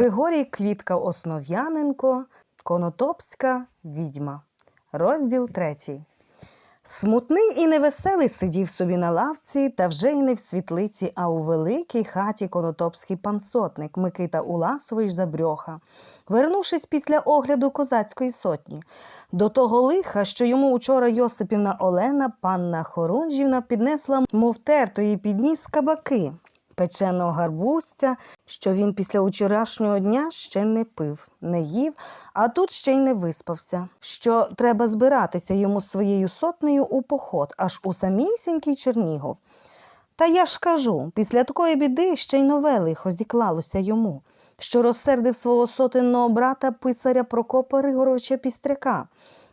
Григорій Квітка Основ'яненко, Конотопська відьма. Розділ третій. Смутний і невеселий сидів собі на лавці, та вже й не в світлиці, а у великій хаті конотопський пан сотник Микита Уласович Забрьоха, вернувшись після огляду козацької сотні. До того лиха, що йому учора Йосипівна Олена, панна Хорунжівна, піднесла, мов тертої підніс кабаки, печеного гарбузця, що він після вчорашнього дня ще не пив, не їв, а тут ще й не виспався. Що треба збиратися йому своєю сотнею у поход, аж у самісінький Чернігов. Та я ж кажу, після такої біди ще й нове лихо зіклалося йому, що розсердив свого сотенного брата писаря Прокопа Ригоровича Пістряка.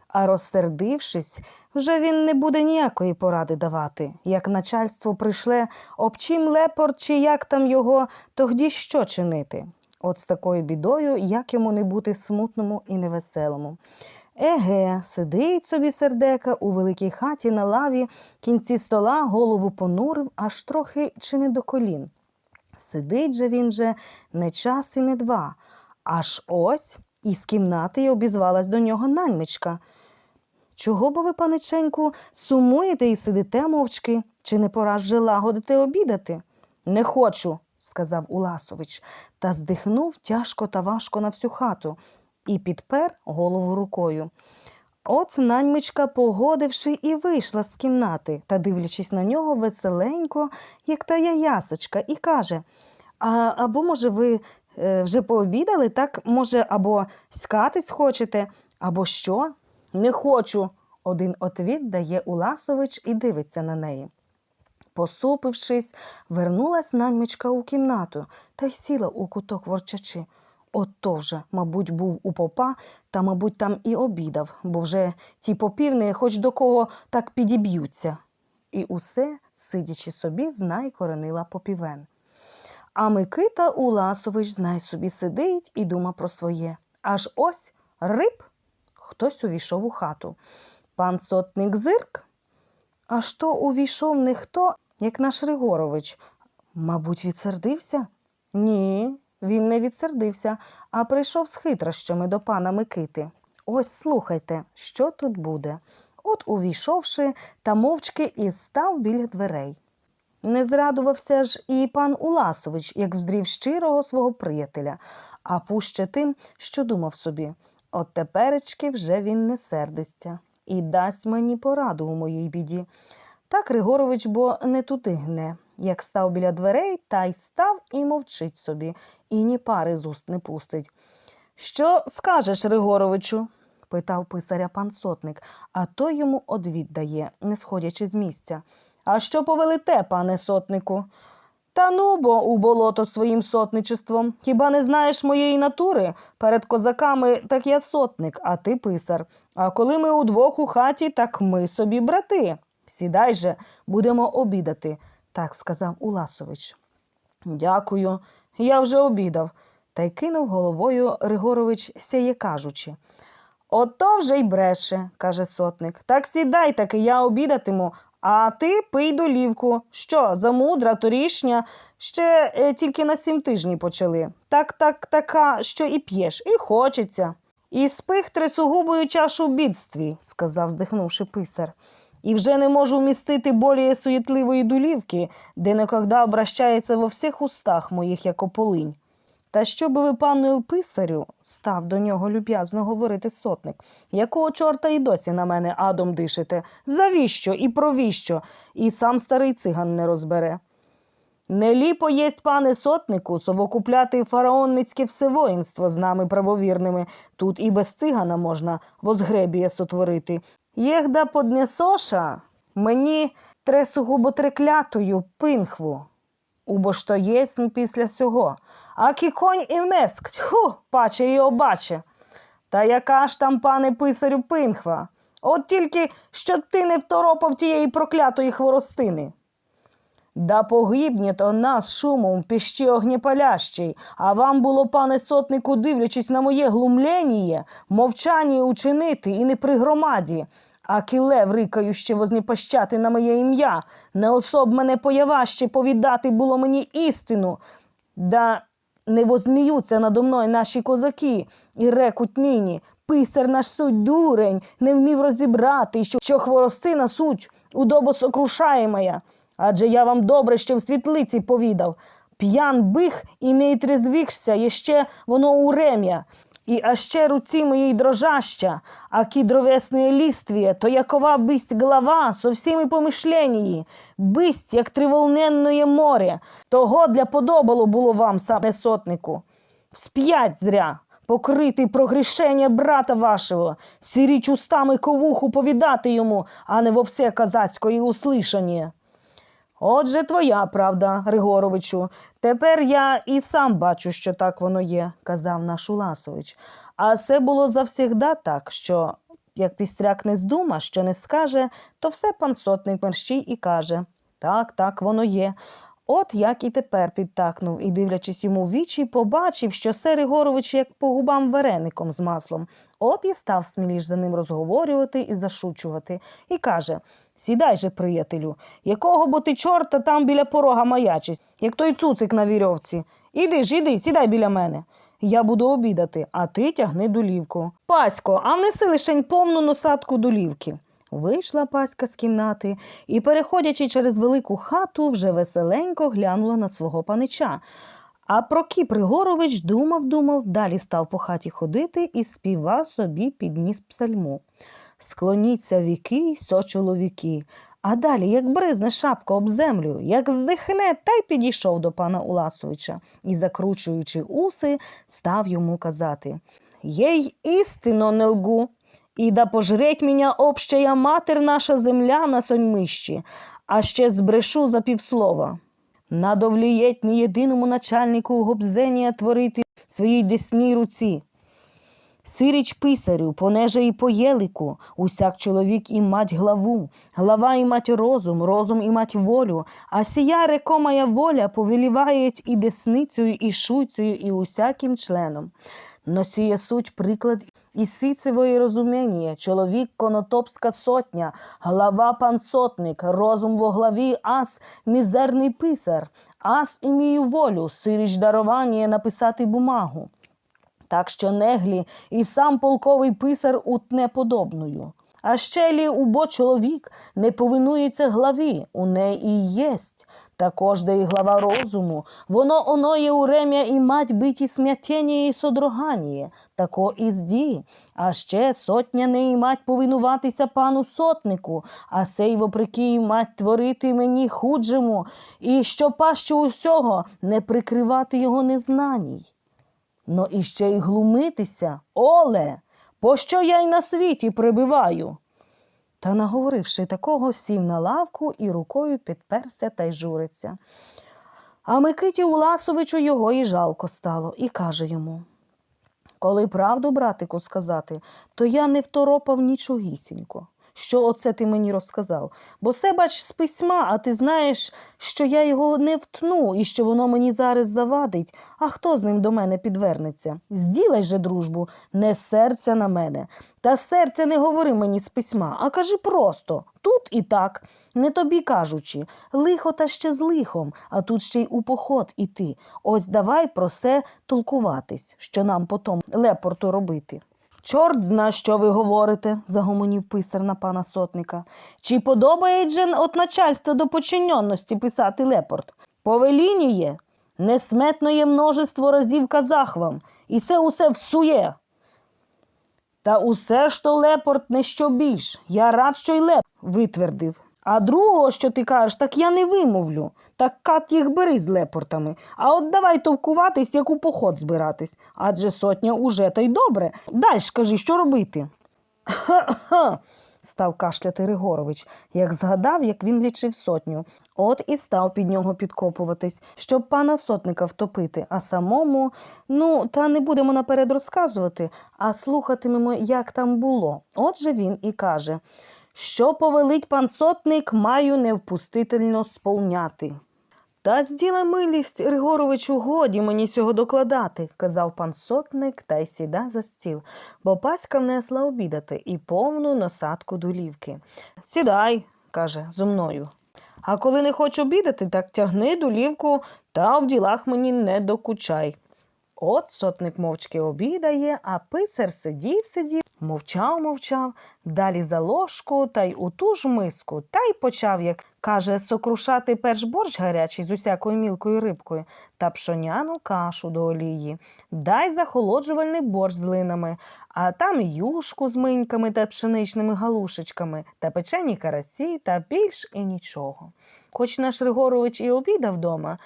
А розсердившись, вже він не буде ніякої поради давати. Як начальство прийшле, об чим лепор чи як там його, тоді що чинити? От з такою бідою, як йому не бути смутному і невеселому. Еге, сидить собі сердека у великій хаті на лаві, кінці стола голову понурив, аж трохи чи не до колін. Сидить же він же не час і не два. Аж ось із кімнати й обізвалась до нього наймичка. Чого бо ви, паниченьку, сумуєте і сидите мовчки? Чи не пора вже лагодити обідати? Не хочу, сказав Уласович, та здихнув тяжко та важко на всю хату і підпер голову рукою. От наймичка, погодивши, і вийшла з кімнати та, дивлячись на нього веселенько, як та яясочка, і каже: а, Або, може, ви е, вже пообідали, так, може, або скатись хочете, або що? Не хочу. Один отвід дає Уласович і дивиться на неї. Посупившись, вернулась наймичка у кімнату та й сіла у куток ворчачи. Ото вже, мабуть, був у попа, та, мабуть, там і обідав, бо вже ті попівни хоч до кого так підіб'ються. І усе, сидячи собі, знай коронила попівен. А Микита Уласович, знай собі, сидить і дума про своє. Аж ось риб хтось увійшов у хату. Пан сотник зирк. Аж то увійшов не хто, як наш Григорович. Мабуть, відсердився? Ні, він не відсердився, а прийшов з хитрощами до пана Микити. Ось слухайте, що тут буде. От увійшовши та мовчки і став біля дверей. Не зрадувався ж і пан Уласович, як вздрів щирого свого приятеля, а пуще тим, що думав собі. От теперечки вже він не сердиться і дасть мені пораду у моїй біді. Так Григорович бо не туди гне, як став біля дверей, та й став і мовчить собі, і ні пари з уст не пустить. Що скажеш, Григоровичу? питав писаря пан сотник, а той йому одвід дає, не сходячи з місця. А що повелите, пане сотнику? Та ну бо у болото своїм сотничеством. Хіба не знаєш моєї натури? Перед козаками так я сотник, а ти писар. А коли ми удвох у хаті, так ми собі брати. Сідай же, будемо обідати, так сказав Уласович. Дякую, я вже обідав, та й кинув головою Григорович сяє кажучи. Ото вже й бреше, каже сотник. Так сідай таки, я обідатиму, а ти пий долівку. Що, замудра, торішня, ще е, тільки на сім тижні почали. Так, так, така, що і п'єш, і хочеться. І спих трисугубою чашу бідстві, сказав, здихнувши писар. І вже не можу вмістити более суєтливої долівки, де некогда обращається во всіх устах моїх, як ополинь. Та що би ви, пану писарю, став до нього люб'язно говорити сотник, якого чорта і досі на мене адом дишите? Завіщо і провіщо? І сам старий циган не розбере. Не ліпо єсть, пане сотнику, совокупляти фараонницьке всевоїнство з нами правовірними. Тут і без цигана можна возгребіє сотворити. Єгда поднесоша мені тресугубо треклятою пинхву. Убо ж то єсмь після сього. А кіконь і внеск, тьху, паче і обаче. Та яка ж там, пане писарю, пинхва? От тільки щоб ти не второпав тієї проклятої хворостини. Да погибне то нас шумом в піщі огнєпалящій, а вам було, пане сотнику, дивлячись на моє глумлєніє, мовчання учинити і не при громаді, а кілев рикающе вознепащати на моє ім'я, не особ мене появаще повідати було мені істину, да не возміються надо мною наші козаки і рекуть нині. Писар наш суть дурень, не вмів розібрати, що, що хворостина суть удобо сокрушаємая. Адже я вам добре ще в світлиці повідав. П'ян бих і не трезвихся, ще воно урем'я. І а ще руці моєї дрожаща, а кідровесне листвие, то якова бысть глава со всіми помишленії, бысть, як триволненне море, того для подобало було вам, саме сотнику. Всп'ять зря, покритий прогрішення брата вашого, сіріч устами ковуху повідати йому, а не во все казацької услишання. Отже, твоя правда, Григоровичу. Тепер я і сам бачу, що так воно є, казав наш Уласович. А це було завсігда так, що як пістряк не здума, що не скаже, то все пан сотник мерщій і каже так, так воно є. От як і тепер підтакнув і, дивлячись йому в вічі, побачив, що се Григорович як по губам вареником з маслом. От і став сміліш за ним розговорювати і зашучувати. І каже: Сідай же, приятелю, якого бо ти чорта там біля порога маячись, як той цуцик на вірьовці. Іди ж, іди, сідай біля мене. Я буду обідати, а ти тягни долівку. Пасько, а внеси лишень повну носатку долівки. Вийшла паська з кімнати і, переходячи через велику хату, вже веселенько глянула на свого панича. А Прокіп Григорович думав, думав, далі став по хаті ходити і співав собі підніс псальму. Склоніться віки, сьо чоловіки. А далі, як бризне шапка об землю, як здихне, та й підійшов до пана Уласовича і, закручуючи уси, став йому казати Єй істинно не лгу, і да пожреть меня общая матер наша земля на соньмищі, а ще збрешу за півслова. Надовлієть не єдиному начальнику гобзенія творити своїй десній руці. Сиріч писарю, понеже і по єлику, усяк чоловік і мать главу, глава і мать розум, розум і мать волю, а сія реко моя воля повеліваєть і десницею, і шуйцею, і усяким членом. Носіє суть приклад і сицевої розуміння, чоловік конотопська сотня, глава пан сотник, розум во главі, ас мізерний писар, ас імію волю, сиріч дарування написати бумагу. Так що неглі і сам полковий писар утне подобною. А ще лі убо чоловік не повинується главі, у неї і єсть. Також де і глава розуму, воно оно є урем'я і мать биті смятєння і содроганіє, тако і зді. А ще сотня не і мать повинуватися пану сотнику, а сей вопреки і мать творити мені худжему, і що паще усього не прикривати його незнаній. Но іще й глумитися, оле, пощо я й на світі прибиваю? Та, наговоривши такого, сів на лавку і рукою підперся та й журиться. А Микиті Уласовичу його і жалко стало, і каже йому Коли правду, братику, сказати, то я не второпав нічогісінько. Що оце ти мені розказав? Бо все бач з письма, а ти знаєш, що я його не втну і що воно мені зараз завадить. А хто з ним до мене підвернеться? Зділай же дружбу, не серця на мене. Та серця не говори мені з письма, а кажи просто тут і так, не тобі кажучи, лихо та ще з лихом, а тут ще й у поход іти. Ось давай про це толкуватись, що нам потом лепорту робити. Чорт зна, що ви говорите, загомонів писар на пана сотника. Чи подобає же от начальства до починенності писати лепорт? Повелініє, несметноє множество разів казах вам, і це усе всує. Та усе ж то лепорт не що більш. Я рад, що й леп витвердив. А другого, що ти кажеш, так я не вимовлю. Так кат їх бери з лепортами. А от давай товкуватись, як у поход збиратись. Адже сотня уже то й добре. Дальш кажи, що робити. Ха-ха. став кашляти Григорович, як згадав, як він лічив сотню. От і став під нього підкопуватись, щоб пана сотника втопити, а самому, ну, та не будемо наперед розказувати, а слухатимемо, як там було. Отже він і каже. Що повелить пан сотник, маю невпустительно сполняти. Та зділа милість, Григоровичу, годі мені цього докладати, казав пан сотник та й сіда за стіл, бо паська внесла обідати і повну носатку долівки. Сідай, каже, зо мною. А коли не хочу обідати, так тягни долівку та в ділах мені не докучай. От сотник мовчки обідає, а писар сидів, сидів, мовчав, мовчав, далі за ложку та й у ту ж миску, та й почав, як каже, сокрушати перш борщ гарячий з усякою мілкою рибкою та пшоняну кашу до олії. Дай захолоджувальний борщ з линами, а там юшку з миньками та пшеничними галушечками, та печені карасі, та більш і нічого. Хоч наш Григорович і обідав вдома,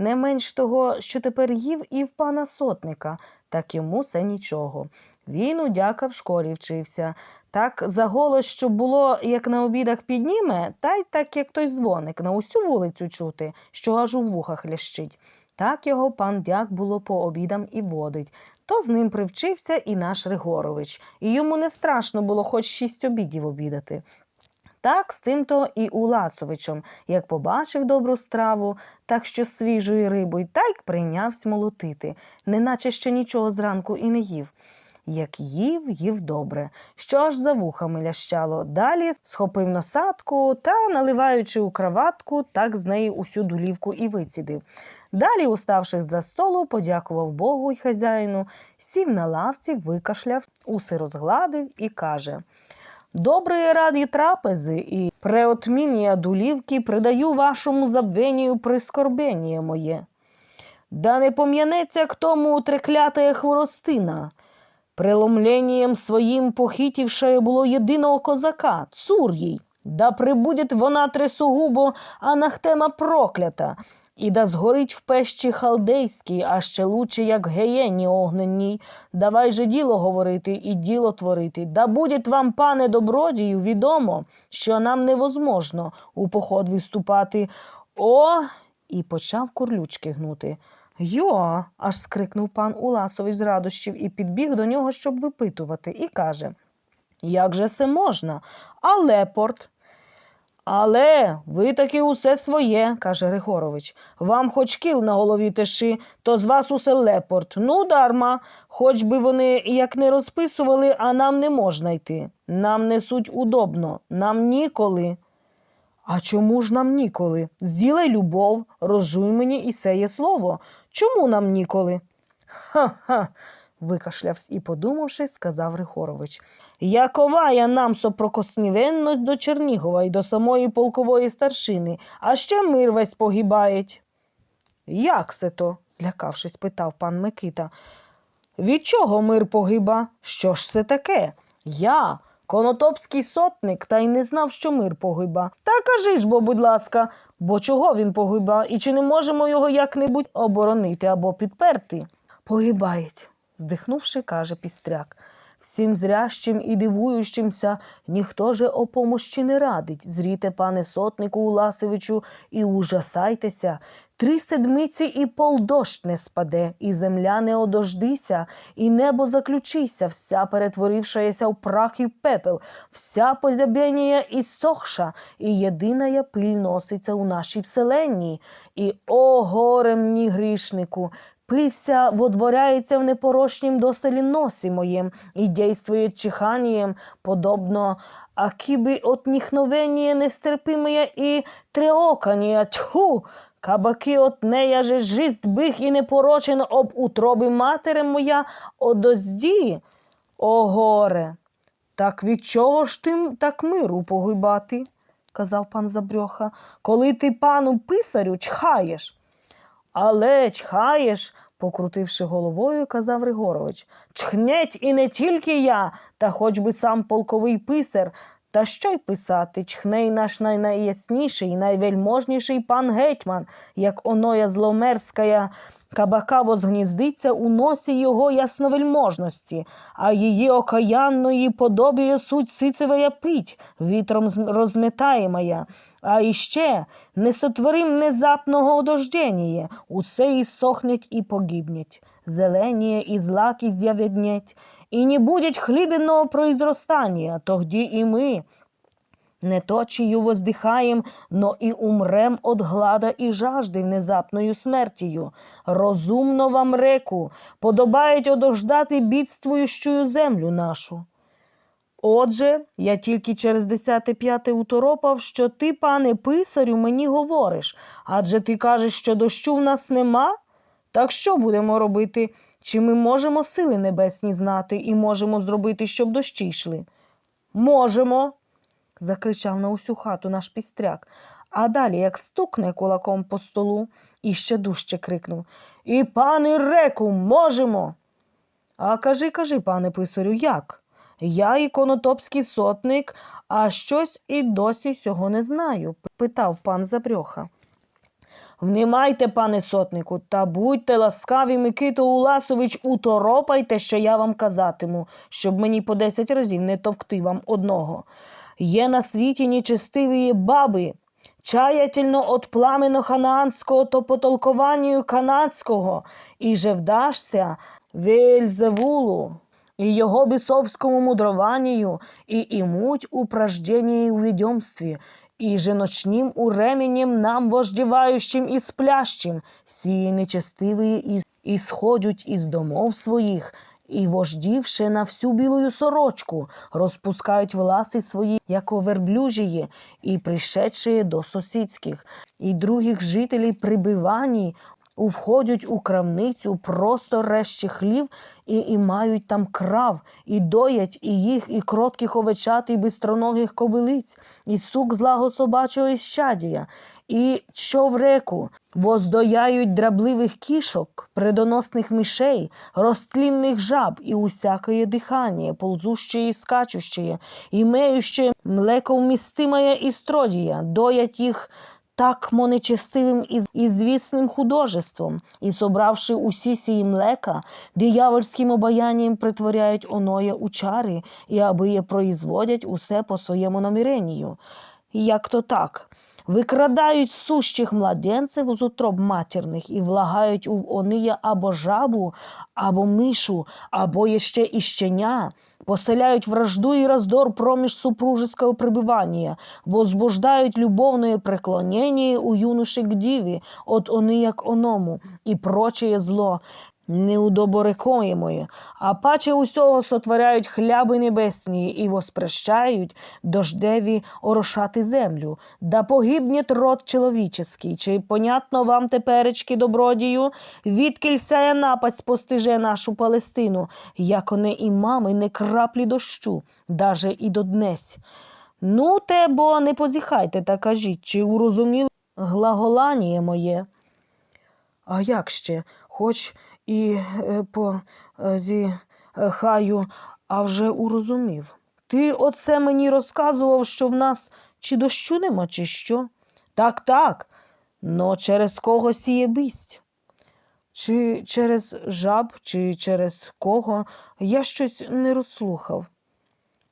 не менш того, що тепер їв і в пана сотника, так йому все нічого. Він удяка в школі вчився. Так за голос, що було, як на обідах підніме, та й так, як той дзвоник, на усю вулицю чути, що аж у вухах лящить. Так його пан дяк було по обідам і водить. То з ним привчився і наш Григорович, і йому не страшно було хоч шість обідів обідати. Так з тим-то і Уласовичем, як побачив добру страву, так що з свіжою рибою, та й прийнявся молотити, неначе ще нічого зранку і не їв. Як їв, їв добре, що аж за вухами лящало. Далі схопив носатку та, наливаючи у краватку, так з неї усю дулівку і вицідив. Далі, уставши за столу, подякував Богу й хазяїну, сів на лавці, викашляв, уси розгладив і каже Доброї раді трапези і преотміння дулівки придаю вашому забвенію прискорбення моє. Да не пом'янеться к тому треклятая хворостина. Преломленням своїм похитівшає було єдиного козака, цур їй. Да прибудет вона тресугубо анахтема проклята, і да згорить в пещі халдейській, а ще лучше, як геєні огненній. Давай же діло говорити і діло творити. Да буде вам, пане добродію, відомо, що нам невозможно у поход виступати. О, і почав курлючки гнути. Йо, аж скрикнув пан Уласович з радощів і підбіг до нього, щоб випитувати, і каже: Як же це можна? А лепорт? Але ви таки усе своє, каже Григорович. Вам хоч кіл на голові тиши, то з вас усе лепорт. Ну, дарма, хоч би вони як не розписували, а нам не можна йти. Нам несуть удобно, нам ніколи. А чому ж нам ніколи? Зділай любов, розжуй мені і сеє слово. Чому нам ніколи? Ха-ха. Викашлявсь і, подумавши, сказав Григорович. Яковая нам сопрокоснівенність до Чернігова і до самої полкової старшини, а ще мир весь погибають. Як це то? злякавшись, питав пан Микита. Від чого мир погиба? Що ж це таке? Я, конотопський сотник, та й не знав, що мир погиба. Та кажи ж бо, будь ласка, бо чого він погиба, і чи не можемо його як-небудь оборонити або підперти? Погибають, здихнувши, каже пістряк. Всім зрящим і дивуючимся ніхто же о помощі не радить. Зріте, пане сотнику Уласевичу, і ужасайтеся. Три седмиці і полдощ не спаде, і земля не одождися, і небо заключися, вся перетворившаяся в прах і пепел, вся позябєнія і сохша, і єдиная пиль носиться у нашій вселенні. І о горе мені грішнику! Пылься водворяється в непорочнім доселі носі моєм і дійствує чиханієм, подобно акіби от нихновення нестерпимая і треокання, тьху, кабаки от нея же жизнь бих і непорочен об утроби матери моя одозді, о горе. Так від чого ж ти так миру погибати? казав пан Забрьоха, коли ти пану писарю чхаєш. Але чхаєш, покрутивши головою, казав Григорович. Чхнеть і не тільки я, та хоч би сам полковий писар. Та що й писати, чхне й наш най- найясніший, найвельможніший пан гетьман, як оноя зломерська кабака возгніздиться у носі його ясновельможності, а її окаянної подобіє суть сицевая пить, вітром розметаємая. А іще не сотворим внезапного одождєніє, усе і сохнеть і погибнеть, зеленіє і злаки з'яведнеть, і не будет хлібного произростання, тогді і ми, не точію воздихаєм, но і умрем от глада і жажди внезапною смертію. Розумно вам реку, подобають одождати бідствуючую землю нашу. Отже, я тільки через десяте п'яте уторопав, що ти, пане писарю, мені говориш, адже ти кажеш, що дощу в нас нема? Так що будемо робити? чи ми можемо сили небесні знати і можемо зробити, щоб дощі йшли? Можемо, закричав на усю хату наш пістряк, а далі, як стукне кулаком по столу, і ще дужче крикнув І пане реку, можемо. А кажи, кажи, пане писарю, як? Я іконотопський сотник, а щось і досі сього не знаю, питав пан Забрьоха. Внімайте, пане сотнику, та будьте ласкаві, Микито Уласович, уторопайте, що я вам казатиму, щоб мені по десять разів не товкти вам одного. Є на світі нечестиві баби, чаятельно от пламено ханаанського, то по канадського, і же вдашся Вельзевулу, і його бісовському мудрованію, і імуть упраждении у ведомстві, и же ночним уременем нам вождіваючим і сплящим, сії нечестиві і ісходять із домов своїх, і вождівши на всю білую сорочку, розпускають власи свої, яко верблюжії, і пришедшие до сусідських, і других жителів прибивані, входять у крамницю просто рещі хлів і, і мають там крав, і доять і їх, і кротких овечат, і бистроногих кобилиць, і сук злаго собачого щадія, і що в реку, воздояють драбливих кішок, предоносних мишей, розтлінних жаб і усякое дихання, ползущее і скачущее, і меюще млеко вмістимое і стродія, доять їх так нечестивим і, і звісним художеством, і, собравши усі сії млека, диявольським обаянням притворяють оноє у чари, і аби є производять усе по своєму наміренню. Як то так? Викрадають сущих младенців з утроб матірних і влагають у ония або жабу, або мишу, або ще і щеня, поселяють вражду і раздор проміж супружеского пребывания, возбуждають любовное преклонение у юноши к диві, от ония к оному, і прочее зло, неудоборекоємої, а паче усього сотворяють хляби небесні і воспрещають дождеві орошати землю, да погибнє род чоловіческий. Чи понятно вам теперечки, добродію, відкіль сяя напасть постиже нашу Палестину, як не і мами, не краплі дощу, даже і до днесь. Ну, те, бо не позіхайте та кажіть, чи урозуміли глаголаніє моє? А як ще, хоч і е, по е, е, а вже урозумів. Ти оце мені розказував, що в нас чи дощу нема, чи що? Так, так, но через кого сіє бисть? Чи через жаб, чи через кого я щось не розслухав.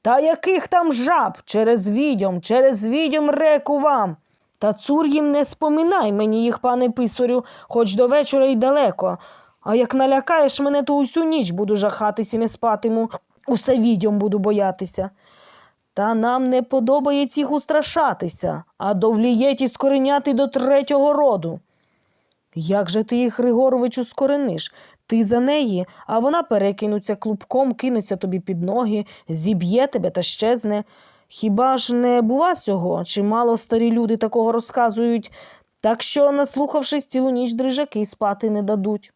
Та яких там жаб? Через відьом, через відьом реку вам. Та цур їм не споминай мені їх, пане писарю, хоч до вечора й далеко. А як налякаєш мене, то усю ніч буду жахатись і не спатиму, усе відьом буду боятися. Та нам не подобається їх устрашатися, а довлієть і скореняти до третього роду. Як же ти їх, Григоровичу, скорениш? Ти за неї, а вона перекинуться клубком, кинеться тобі під ноги, зіб'є тебе та щезне. Хіба ж не бува сього? Чимало старі люди такого розказують, так що, наслухавшись цілу ніч дрижаки спати не дадуть.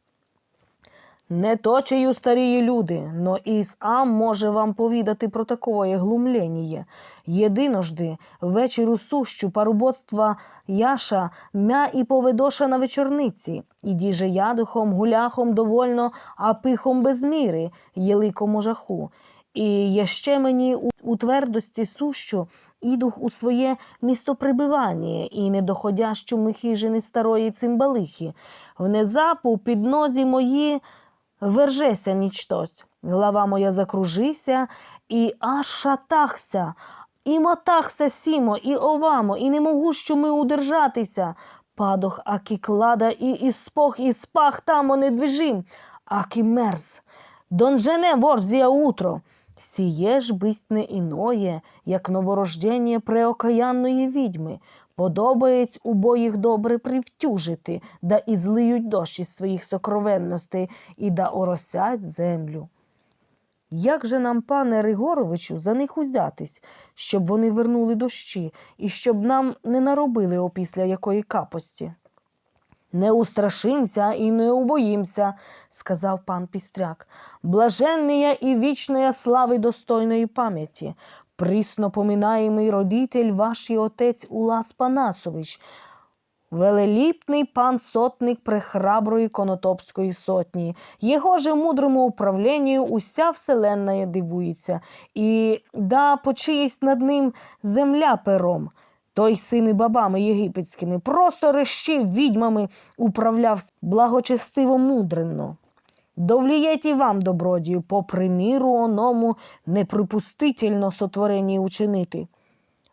Не точею старії люди, но і сам може вам повідати про такое глумлєніє. Єдиножди вечеру сущу парубоцтва Яша мя і поведоша на вечорниці, і діже ядухом, гуляхом довольно, а пихом без міри, єликому жаху. І яще мені у, твердості сущу ідух у своє містоприбивання і не доходящу ми старої цимбалихи. Внезапу під нозі мої Вержеся нічтось, глава моя закружися, і аж шатахся, і мотахся сімо, і овамо, і не могу що ми удержатися. Падох, аки клада, і іспох, і спах тамо не движим, аки мерз. Донжене ворзія утро. Сіє ж бисть не іноє, як новорождення преокаянної відьми. Подобається убоїх добре привтюжити, да і злиють дощ із своїх сокровенностей і да оросять землю. Як же нам, пане Григоровичу, за них узятись, щоб вони вернули дощі і щоб нам не наробили опісля якої капості? Не устрашимся і не убоїмся, сказав пан Пістряк. Блаженния і вічної слави достойної пам'яті. Присно поминаємий родитель ваш і отець Улас Панасович, велеліпний пан сотник прехраброї конотопської сотні. Його же мудрому управлінню уся вселенна дивується, і да почиїсть над ним земля пером. Той сими бабами єгипетськими просто решив відьмами управляв благочестиво мудрено. Довлієть і вам, добродію, по приміру оному неприпустительно сотворені учинити.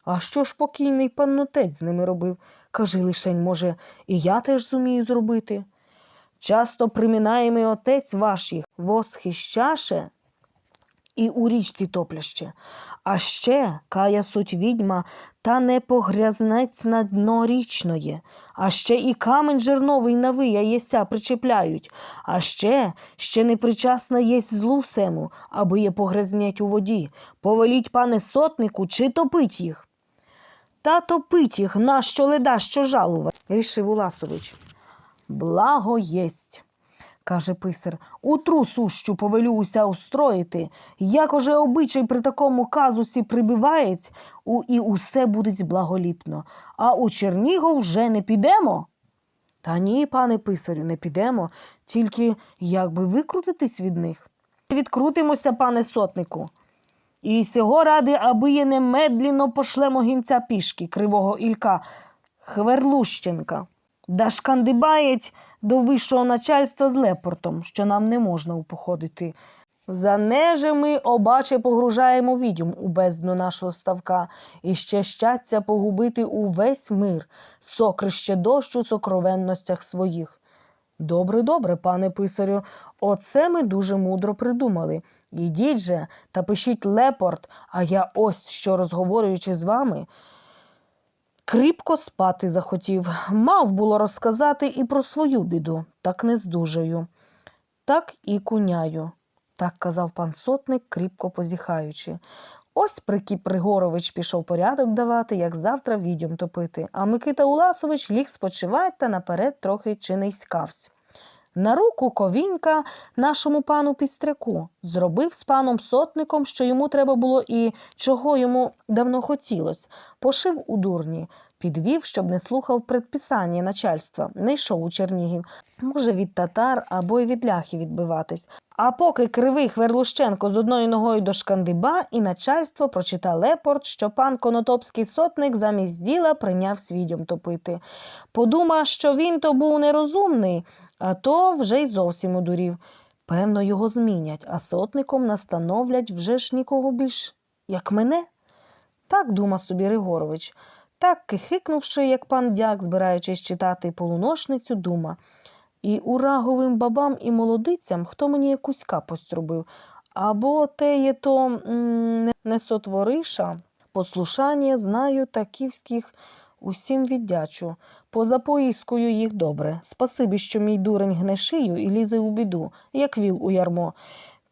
А що ж покійний паннотець з ними робив? Кажи лишень, може, і я теж зумію зробити. Часто приминаємий отець ваш їх восхищаше і у річці топляще. А ще кая суть відьма, та не погрязнець на дно річної, а ще і камень жерновий на вия єся причепляють, а ще, ще непричасна єсть злу сему, аби є погрязнять у воді. Повеліть, пане сотнику, чи топить їх? Та топить їх, нащо леда, що жалувати, рішив Уласович. Благо єсть, каже писар, утру сущу повелю уся устроїти, як уже обичай при такому казусі прибиваєць, у, і усе буде благоліпно. А у Чернігов вже не підемо? Та ні, пане писарю, не підемо, тільки як би викрутитись від них. Відкрутимося, пане сотнику. І сього ради, аби є немедліно пошлемо гінця пішки кривого Ілька Хверлущенка. Да шкандибаєть до вищого начальства з лепортом, що нам не можна упоходити. За неже ми обаче погружаємо відьом у бездну нашого ставка і ще щастя погубити увесь мир, сокрище дощу сокровенностях своїх. Добре, добре, пане писарю, оце ми дуже мудро придумали. Ідіть же та пишіть лепорт, а я ось що розговорюючи з вами. Кріпко спати захотів. Мав було розказати і про свою біду, так не здужаю. Так і куняю, так казав пан сотник, кріпко позіхаючи. Ось Прикіп Пригорович пішов порядок давати, як завтра відьом топити, а Микита Уласович ліг спочивать та наперед трохи чи не. На руку ковінька нашому пану Пістряку зробив з паном сотником, що йому треба було і чого йому давно хотілось. Пошив у дурні, підвів, щоб не слухав предписання начальства, не йшов у Чернігів, може від татар або й від ляхи відбиватись. А поки кривий Хверлущенко з одною ногою до шкандиба, і начальство прочитав лепорт, що пан конотопський сотник замість діла прийняв свідьом топити. Подумав, що він то був нерозумний, а то вже й зовсім одурів. Певно, його змінять, а сотником настановлять вже ж нікого більш, як мене. Так думав собі Григорович. Так, кихикнувши, як пан дяк, збираючись читати полуношницю, дума. І ураговим бабам і молодицям, хто мені якусь капость робив, або те є то не- сотвориша, послушання знаю таківських усім віддячу. Поза поїздкою їх добре. Спасибі, що мій дурень гне шию і лізе у біду, як віл у ярмо.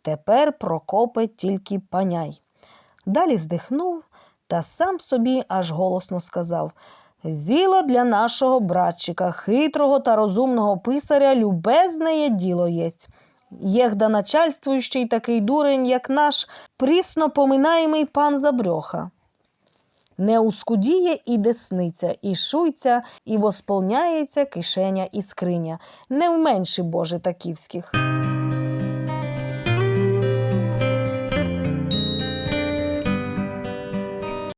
Тепер Прокопе тільки паняй. Далі здихнув та сам собі аж голосно сказав Зіло для нашого братчика, хитрого та розумного писаря, любезне діло єсть. Єхда начальствуючий такий дурень, як наш, прісно поминаємий пан Забрьоха. Не ускудіє і десниця, і шуйця, і восполняється кишеня і скриня, не вменши Боже таківських.